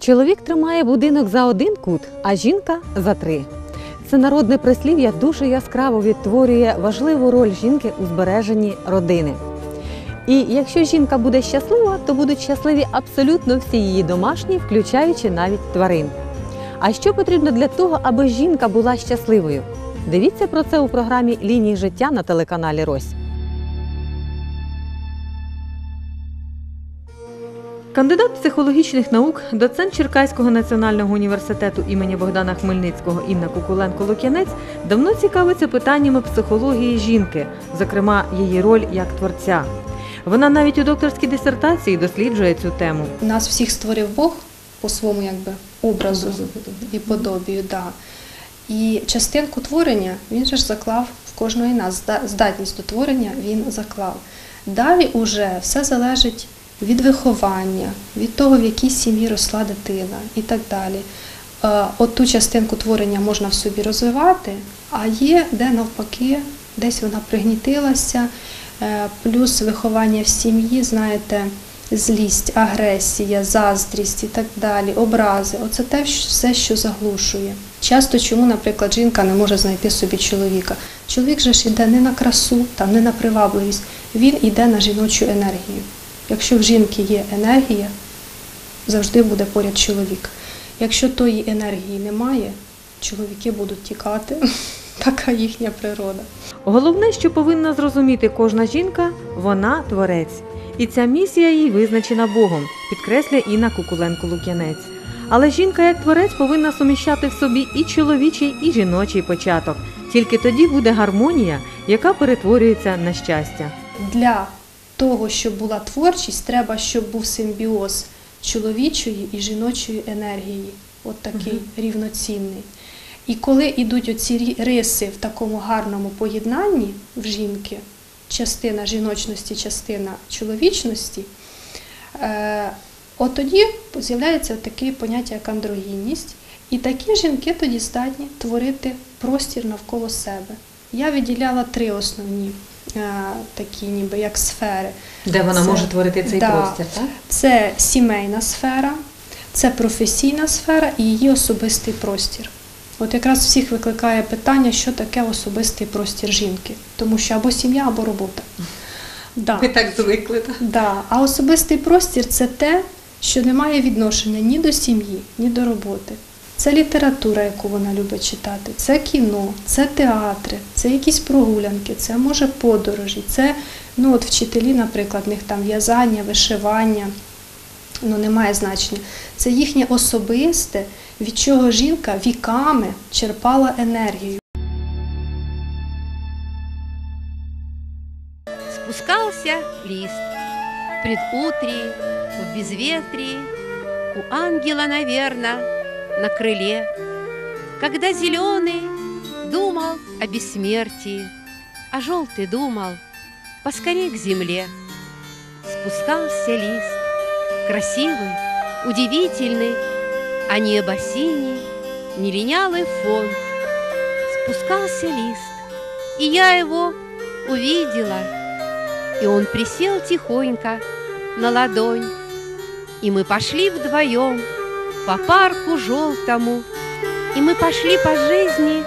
Чоловік тримає будинок за один кут, а жінка за три. Це народне прислів'я дуже яскраво відтворює важливу роль жінки у збереженні родини. І якщо жінка буде щаслива, то будуть щасливі абсолютно всі її домашні, включаючи навіть тварин. А що потрібно для того, аби жінка була щасливою? Дивіться про це у програмі Лінії життя на телеканалі Рось. Кандидат психологічних наук, доцент Черкаського національного університету імені Богдана Хмельницького Інна Кукуленко-Лук'янець давно цікавиться питаннями психології жінки, зокрема її роль як творця. Вона навіть у докторській дисертації досліджує цю тему. Нас всіх створив Бог по своєму якби, образу і подобію. Да. І частинку творення він же ж заклав в кожної нас. Зда- Здатність до творення він заклав. Далі уже все залежить від виховання, від того, в якій сім'ї росла дитина і так далі. Е, От ту частинку творення можна в собі розвивати, а є де навпаки, десь вона пригнітилася, Е, плюс виховання в сім'ї, знаєте, злість, агресія, заздрість і так далі, образи. Оце те все, що заглушує. Часто чому, наприклад, жінка не може знайти собі чоловіка. Чоловік же ж іде не на красу, там, не на привабливість, він іде на жіночу енергію. Якщо в жінки є енергія, завжди буде поряд чоловік. Якщо тої енергії немає, чоловіки будуть тікати. Така їхня природа. Головне, що повинна зрозуміти кожна жінка, вона творець. І ця місія їй визначена Богом, підкреслює Інна Кукуленко-Лук'янець. Але жінка як творець повинна суміщати в собі і чоловічий, і жіночий початок. Тільки тоді буде гармонія, яка перетворюється на щастя. Для того, щоб була творчість, треба, щоб був симбіоз чоловічої і жіночої енергії, от такий рівноцінний. І коли йдуть оці риси в такому гарному поєднанні в жінки, частина жіночності, частина чоловічності, е, от тоді з'являється таке поняття, як андрогінність, і такі жінки тоді здатні творити простір навколо себе. Я виділяла три основні такі, ніби як сфери. Де вона Це- може творити цей да. простір, так? Це сімейна сфера, це професійна сфера і її особистий простір. От якраз всіх викликає питання, що таке особистий простір жінки, тому що або сім'я, або робота. Да. так звикли. Так? Да. А особистий простір це те, що не має відношення ні до сім'ї, ні до роботи. Це література, яку вона любить читати, це кіно, це театри, це якісь прогулянки, це може подорожі, це ну, от вчителі, наприклад, в них там в'язання, вишивання, ну немає значення. Це їхнє особисте, від чого жінка віками черпала енергію. Спускался лист в предутрии, в безветрии, у ангела, наверно, на крыле, когда зеленый думал о бессмертии, а желтый думал поскорей к земле. Спускался лист, красивый, удивительный, а небо синий, не линялый фон. Спускался лист, и я его увидела, и он присел тихонько на ладонь, и мы пошли вдвоем по парку желтому, и мы пошли по жизни,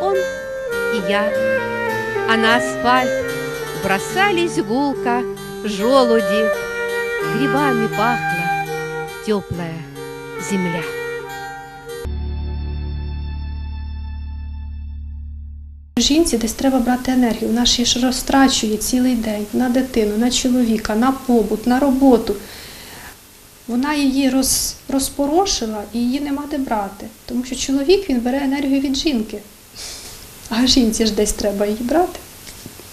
он и я, а на асфальт бросались гулко желуди, грибами пахла теплая земля. Жінці десь треба брати енергію. Вона ж розтрачує цілий день на дитину, на чоловіка, на побут, на роботу. Вона її роз, розпорошила і її нема де брати. Тому що чоловік він бере енергію від жінки, а жінці ж десь треба її брати.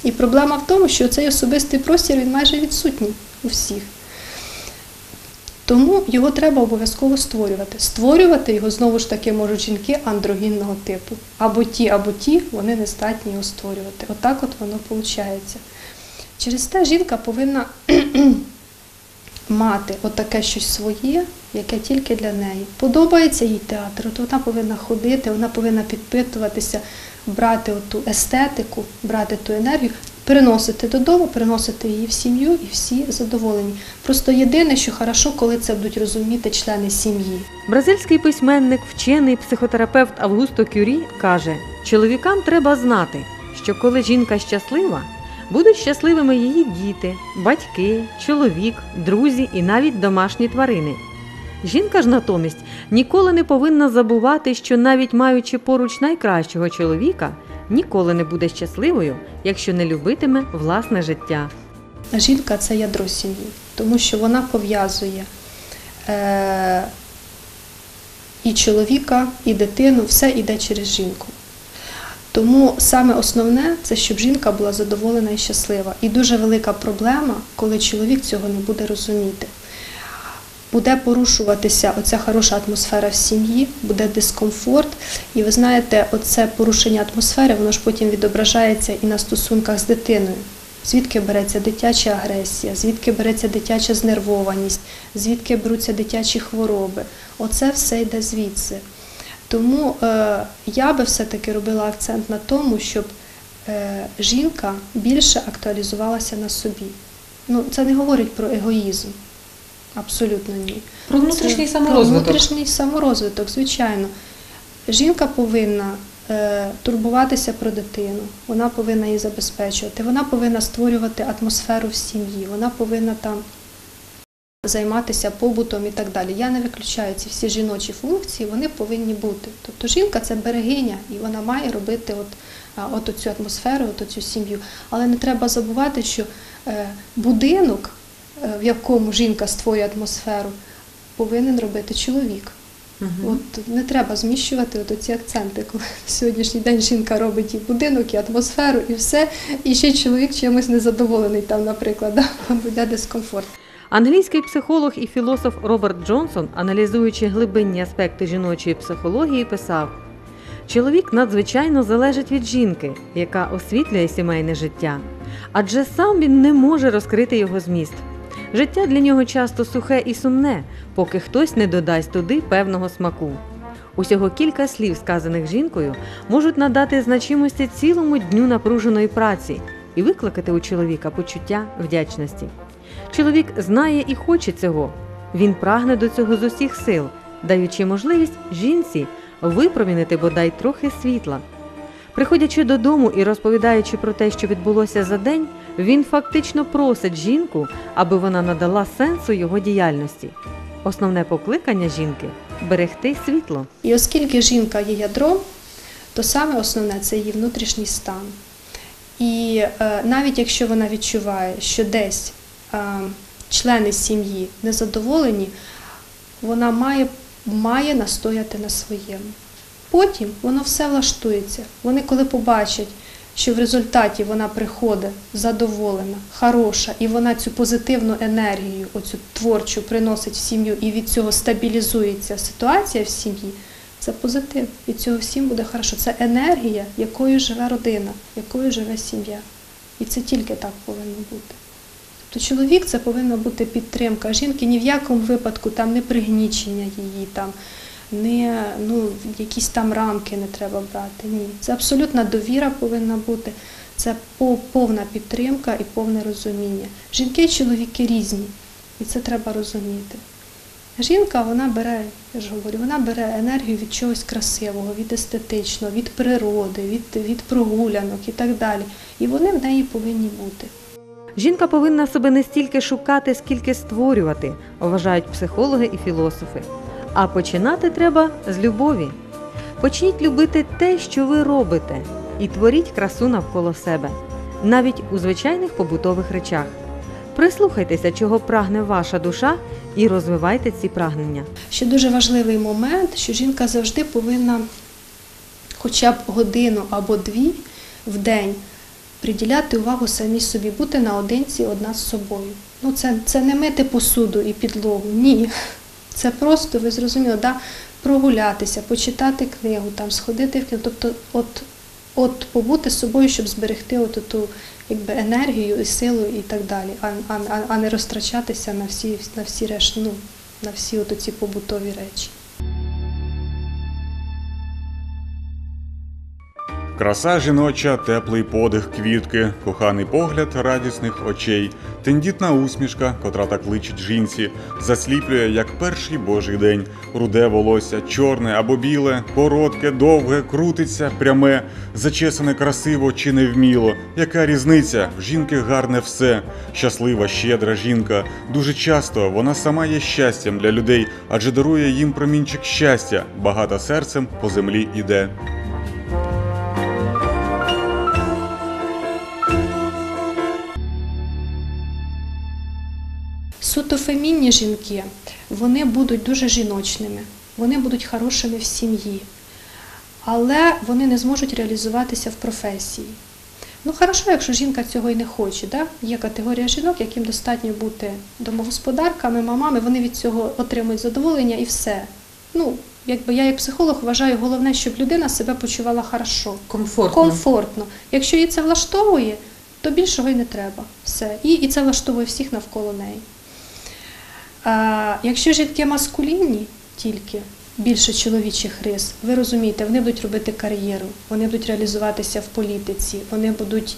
І проблема в тому, що цей особистий простір він майже відсутній у всіх. Тому його треба обов'язково створювати. Створювати його знову ж таки можуть жінки андрогінного типу. Або ті, або ті, вони не здатні його створювати. Отак от воно виходить. Через те жінка повинна мати отаке щось своє, яке тільки для неї. Подобається їй театр, от вона повинна ходити, вона повинна підпитуватися, брати ту естетику, брати ту енергію, переносити додому, переносити її в сім'ю і всі задоволені. Просто єдине, що хорошо, коли це будуть розуміти члени сім'ї. Бразильський письменник, вчений психотерапевт Августо Кюрі каже: чоловікам треба знати, що коли жінка щаслива, будуть щасливими її діти, батьки, чоловік, друзі і навіть домашні тварини. Жінка ж натомість ніколи не повинна забувати, що навіть маючи поруч найкращого чоловіка, ніколи не буде щасливою, якщо не любитиме власне життя. Жінка це ядро сім'ї, тому що вона пов'язує е, і чоловіка, і дитину, все йде через жінку. Тому саме основне це щоб жінка була задоволена і щаслива. І дуже велика проблема, коли чоловік цього не буде розуміти. Буде порушуватися оця хороша атмосфера в сім'ї, буде дискомфорт. І ви знаєте, оце порушення атмосфери, воно ж потім відображається і на стосунках з дитиною. Звідки береться дитяча агресія, звідки береться дитяча знервованість, звідки беруться дитячі хвороби. Оце все йде звідси. Тому е, я би все-таки робила акцент на тому, щоб е, жінка більше актуалізувалася на собі. Ну, це не говорить про егоїзм. Абсолютно ні. Про Це Про внутрішній саморозвиток, звичайно. Жінка повинна е, турбуватися про дитину, вона повинна її забезпечувати, вона повинна створювати атмосферу в сім'ї, вона повинна там займатися побутом і так далі. Я не виключаю ці всі жіночі функції, вони повинні бути. Тобто жінка це берегиня, і вона має робити от, от цю атмосферу, от цю сім'ю. Але не треба забувати, що е, будинок, е, в якому жінка створює атмосферу, повинен робити чоловік. От не треба зміщувати от ці акценти, коли на сьогоднішній день жінка робить і будинок, і атмосферу, і все, і ще чоловік чимось незадоволений там, наприклад, да? буде дискомфорт. Англійський психолог і філософ Роберт Джонсон, аналізуючи глибинні аспекти жіночої психології, писав: чоловік надзвичайно залежить від жінки, яка освітлює сімейне життя, адже сам він не може розкрити його зміст. Життя для нього часто сухе і сумне, поки хтось не додасть туди певного смаку. Усього кілька слів, сказаних жінкою, можуть надати значимості цілому дню напруженої праці і викликати у чоловіка почуття вдячності. Чоловік знає і хоче цього. Він прагне до цього з усіх сил, даючи можливість жінці випромінити бодай трохи світла. Приходячи додому і розповідаючи про те, що відбулося за день, він фактично просить жінку, аби вона надала сенсу його діяльності. Основне покликання жінки берегти світло. І оскільки жінка є ядром, то саме основне це її внутрішній стан. І е, навіть якщо вона відчуває, що десь члени сім'ї незадоволені, вона має, має настояти на своєму. Потім воно все влаштується. Вони, коли побачать, що в результаті вона приходить задоволена, хороша, і вона цю позитивну енергію, оцю творчу приносить в сім'ю, і від цього стабілізується ситуація в сім'ї, це позитив. Від цього всім буде хорошо. Це енергія, якою живе родина, якою живе сім'я. І це тільки так повинно бути. Тобто чоловік це повинна бути підтримка. Жінки ні в якому випадку там не пригнічення її, там, не ну, якісь там рамки не треба брати. Ні. Це абсолютна довіра повинна бути, це повна підтримка і повне розуміння. Жінки і чоловіки різні, і це треба розуміти. Жінка вона бере, я ж говорю, вона бере енергію від чогось красивого, від естетичного, від природи, від, від прогулянок і так далі. І вони в неї повинні бути. Жінка повинна себе не стільки шукати, скільки створювати, вважають психологи і філософи. А починати треба з любові. Почніть любити те, що ви робите, і творіть красу навколо себе, навіть у звичайних побутових речах. Прислухайтеся, чого прагне ваша душа, і розвивайте ці прагнення. Ще дуже важливий момент, що жінка завжди повинна хоча б годину або дві в день приділяти увагу самій собі, бути наодинці одна з собою. Ну, це, це не мити посуду і підлогу, ні. Це просто, ви зрозуміли, да, прогулятися, почитати книгу, там, сходити в кіно. Тобто, от, от побути з собою, щоб зберегти от ту якби, енергію і силу і так далі, а, а, а- а не розтрачатися на всі, на всі решт, ну, на всі от ці побутові речі. Краса жіноча, теплий подих квітки, коханий погляд радісних очей, тендітна усмішка, котра так личить жінці, засліплює, як перший божий день. Руде волосся, чорне або біле, коротке, довге, крутиться, пряме, зачесане красиво чи невміло. Яка різниця? В жінки гарне все. Щаслива, щедра жінка. Дуже часто вона сама є щастям для людей, адже дарує їм промінчик щастя. Багата серцем по землі іде. Суто фемінні жінки, вони будуть дуже жіночними, вони будуть хорошими в сім'ї, але вони не зможуть реалізуватися в професії. Ну, хорошо, якщо жінка цього і не хоче. Да? Є категорія жінок, яким достатньо бути домогосподарками, мамами, вони від цього отримують задоволення і все. Ну, якби я як психолог вважаю, головне, щоб людина себе почувала хорошо. Комфортно. Комфортно. Якщо її це влаштовує, то більшого й не треба. Все. І, і це влаштовує всіх навколо неї. А, якщо жінки маскулінні тільки, більше чоловічих рис, ви розумієте, вони будуть робити кар'єру, вони будуть реалізуватися в політиці, вони будуть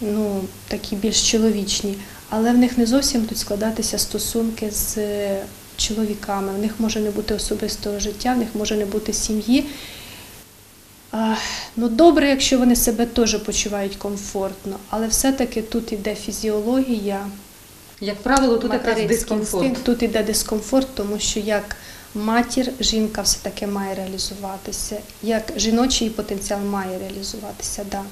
ну, такі більш чоловічні, але в них не зовсім будуть складатися стосунки з е, чоловіками, в них може не бути особистого життя, в них може не бути сім'ї. Ну, добре, якщо вони себе теж почувають комфортно, але все-таки тут іде фізіологія, Як правило, тут якраз дискомфорт. тут іде дискомфорт, тому що як матір жінка все-таки має реалізуватися, як жіночий потенціал має реалізуватися. Да.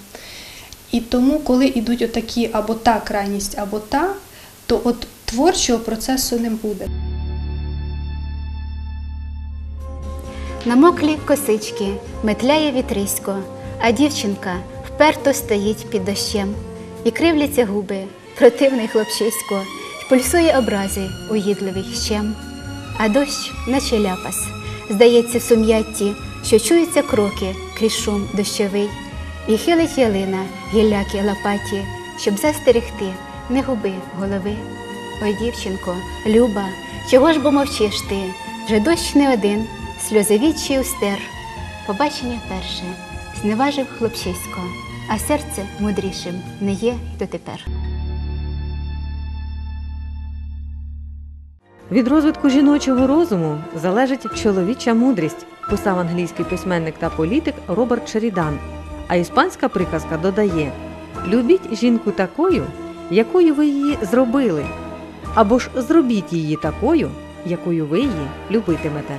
І тому, коли йдуть отакі або та крайність, або та, то от творчого процесу не буде. Намоклі косички метляє вітрисько, а дівчинка вперто стоїть під дощем. І кривляться губи, противний хлопчисько, пульсує образи уїдливий щем. А дощ, наче ляпас, здається сум'ятті, що чуються кроки крізь шум дощовий, і хилить ялина гілляки лопаті, щоб застерегти, не губи голови. Ой, дівчинко, люба, чого ж бо мовчиш ти? Вже дощ не один, сльози вічі устер. Побачення перше зневажив хлопчисько, а серце мудрішим не є дотепер. Від розвитку жіночого розуму залежить чоловіча мудрість, писав англійський письменник та політик Роберт Шерідан. А іспанська приказка додає: любіть жінку такою, якою ви її зробили, або ж зробіть її такою, якою ви її любитимете.